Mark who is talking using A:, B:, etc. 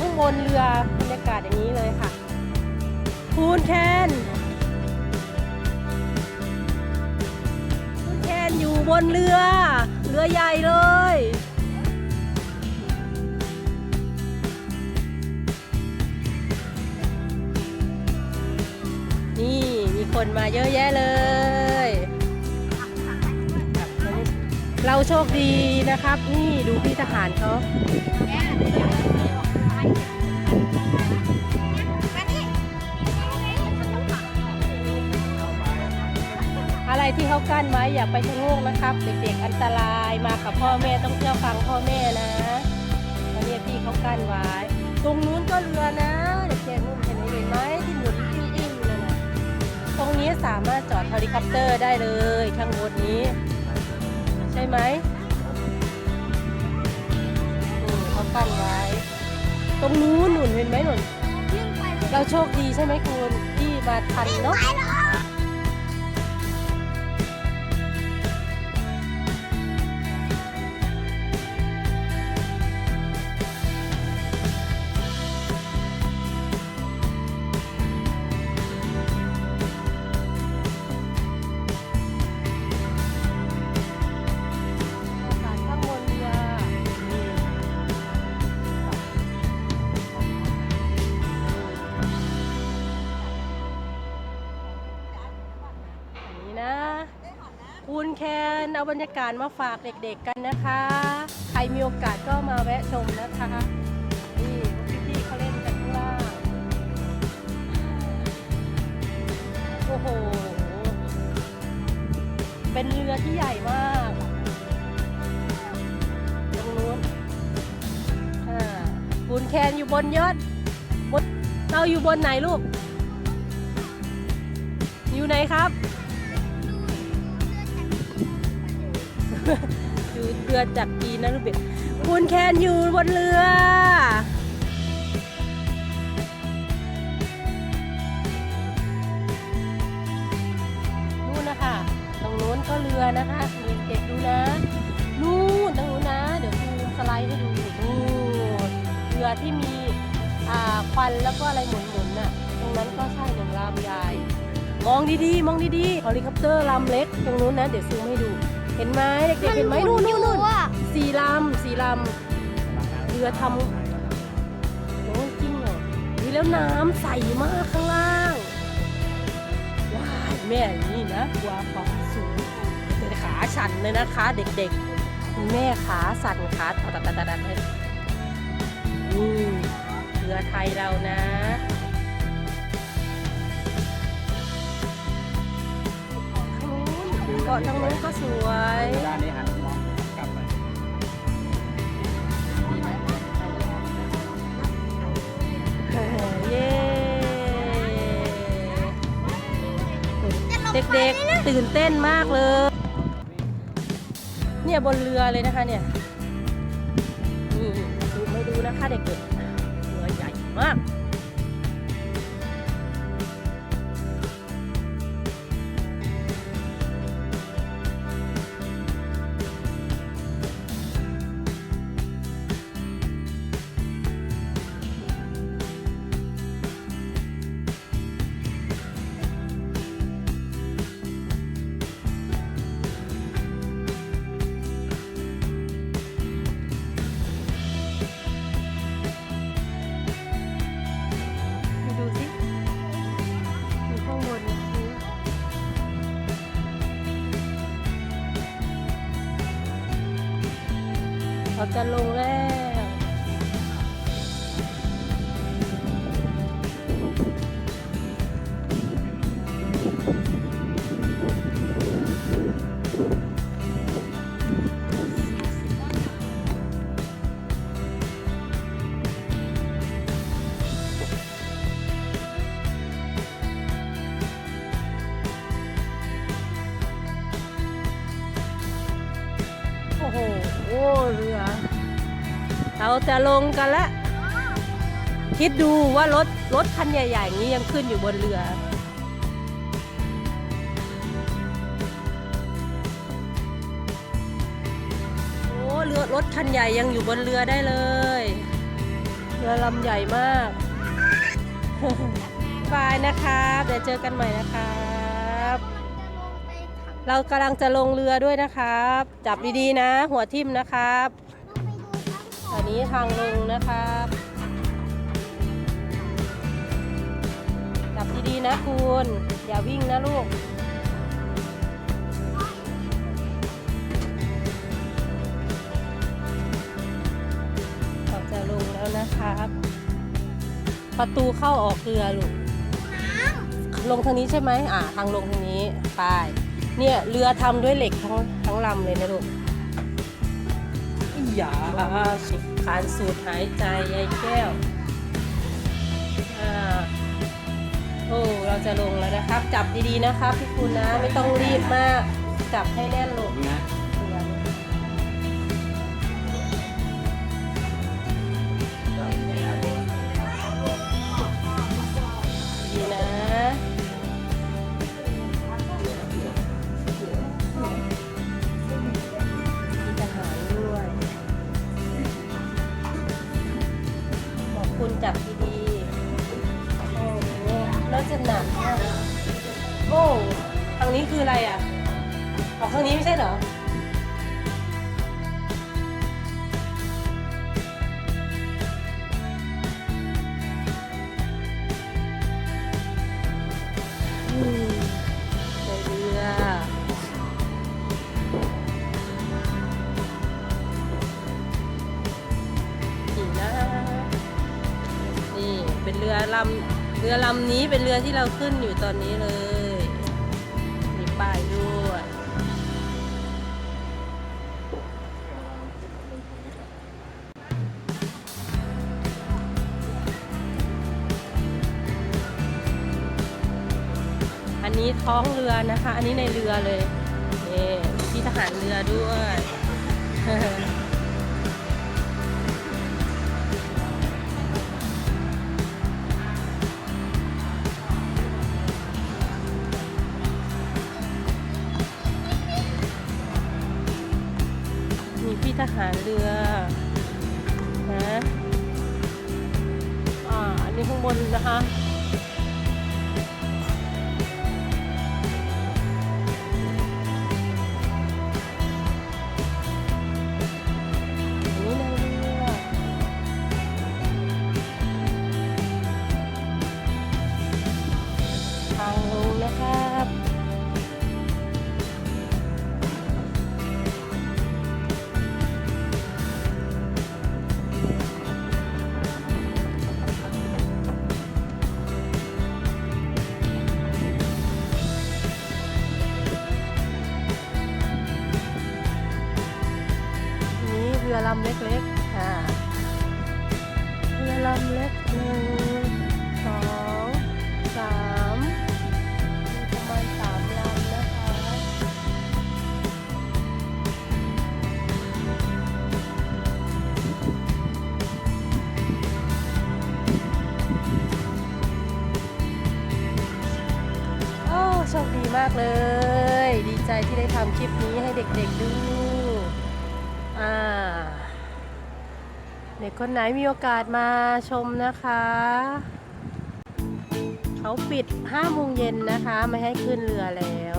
A: ข้างบนเรือบรรยากาศอย่างนี้เลยค่ะคูนแคนคูนแคนอยู่บนเรือ เรือใหญ่เลยนี่มีคนมาเยอะแยะเลย เราโชคดีนะครับ นี่ดูพี่ทหารเขา อะไรที่เขากั้นไว้อย่าไปชะโงกนะครับ เด็กๆอันตรายมากับพ่อแม่ต้องเชื่อฟังพ่อแม่นะอันนี้พี่เขากั้นไว้ ตรงนู้นก็เรือนะเด็กๆนู่นเห็นไหมเห็นไหมที่หมุนติ้วๆนั่นนะตรงนี้สามารถจอดเฮลิคอปเตอร์ได้เลยข้างบนนี้ ใช่ไหมเขากั้นไว้ ตรงนู้นหนุนเห็นไหมหนุนเราโชคดีใช่ไหมคุณที่มาทันเนาะ คุณแคนเอาบรรยากาศมาฝากเด็กๆกันนะคะ ใครมีโอกาสก็มาแวะชมนะคะ นี่พี่ๆเขาเล่นกันข้างล่างโอ้โห เป็นเรือที่ใหญ่มากตรงนู้นอ่าคุณแคนอยู่บนยอดบนเราอยู่บนไหนลูก อยู่ไหนครับ อยู่เรือจากจีนนะลูกเบ็ดคุณแคนอยู่บนเรือนู่นนะคะตรงนู้นก็เรือนะคะมีเด็กดูนะนู่นตรงนู้นนะ เดี๋ยวครูสไลด์ให้ดูนู่นเรือที่มีควันแล้วก็อะไรหมุนๆน่ะตรงนั้นก็ใช่หนึ่งลำใหญ่มองดีๆ มองดีๆเฮลิคอปเตอร์ลำเล็ก ตรงนู้นนะ เดี๋ยวซูมให้ดู เห็นไหมเด็กๆเห็นไหมนู่นนู่นนู่นสี่ลำสี่ลำเรือทำโอ้ยจริงเหรอนี่แล้วน้ำใสมากข้างล่างว้ายแม่นี่นะกลัวความสูงเป็นขาสั่นเลยนะคะ เด็กๆคุณแม่ขาสั่นขาตัดตัดตัดตัดให้นี่เรือไทยเรานะาะทางนู้นก็สวย
B: ด้านนี้หันมองกลับไป
A: เย้เด็กๆตื่นเต้นมากเลย เนี่ยบนเรือเลยนะคะเนี่ยนี่ดูไม่ดูนะคะเด็กๆเรือใหญ่มาก เราจะลงแล้วโอ้โห โอ้เรือ เราจะลงกันแล้วคิดดูว่ารถรถคันใหญ่ๆอย่างนี้ยังขึ้นอยู่บนเรือ โอ้เรือรถคันใหญ่ยังอยู่บนเรือได้เลย เรือลำใหญ่มากบายนะครับเดี๋ยวเจอกันใหม่นะครับ เรากำลังจะลงเรือด้วยนะครับ จับดีๆนะ หัวทิ่มนะครับอันนี้ทางลงนะครับ จับดีๆนะคุณ อย่าวิ่งนะลูกเราจะลงแล้วนะครับ ประตูเข้าออกเรือลูก ลงทางนี้ใช่ไหมอ่าทางลงทางนี้ ไป เนี่ยเรือทำด้วยเหล็กทั้งทั้งลำเลยนะลูกอย่าสุดขานสูดหายใจยายแก้วอ่าโอ้เราจะลงแล้วนะครับ จับดีๆนะครับพี่คุณนะ ไม่ต้องรีบมาก จับให้แน่นลง
B: นะ
A: ออกทางนี้ไม่ใช่เหรอ อืมในเรือนี่นะ นี่ เป็นเรือลำ เรือลำนี้เป็นเรือที่เราขึ้นอยู่ตอนนี้เลย นี้ท้องเรือนะคะ อันนี้ในเรือเลยนี่พี่ทหารเรือด้วยมีพี่ทหารเรือนะอ่าอันนี้ข้างบนนะคะ รือลำเล็กๆอ่าเรือลำเล็กหนึ่งสองสามประมาณสามลำนะคะโอ้โชคดีมากเลย ดีใจที่ได้ทำคลิปนี้ให้เด็กๆดูอ่า เด็กคนไหนมีโอกาสมาชมนะคะ เขาปิด5โมงเย็นนะคะ ไม่ให้ขึ้นเรือแล้ว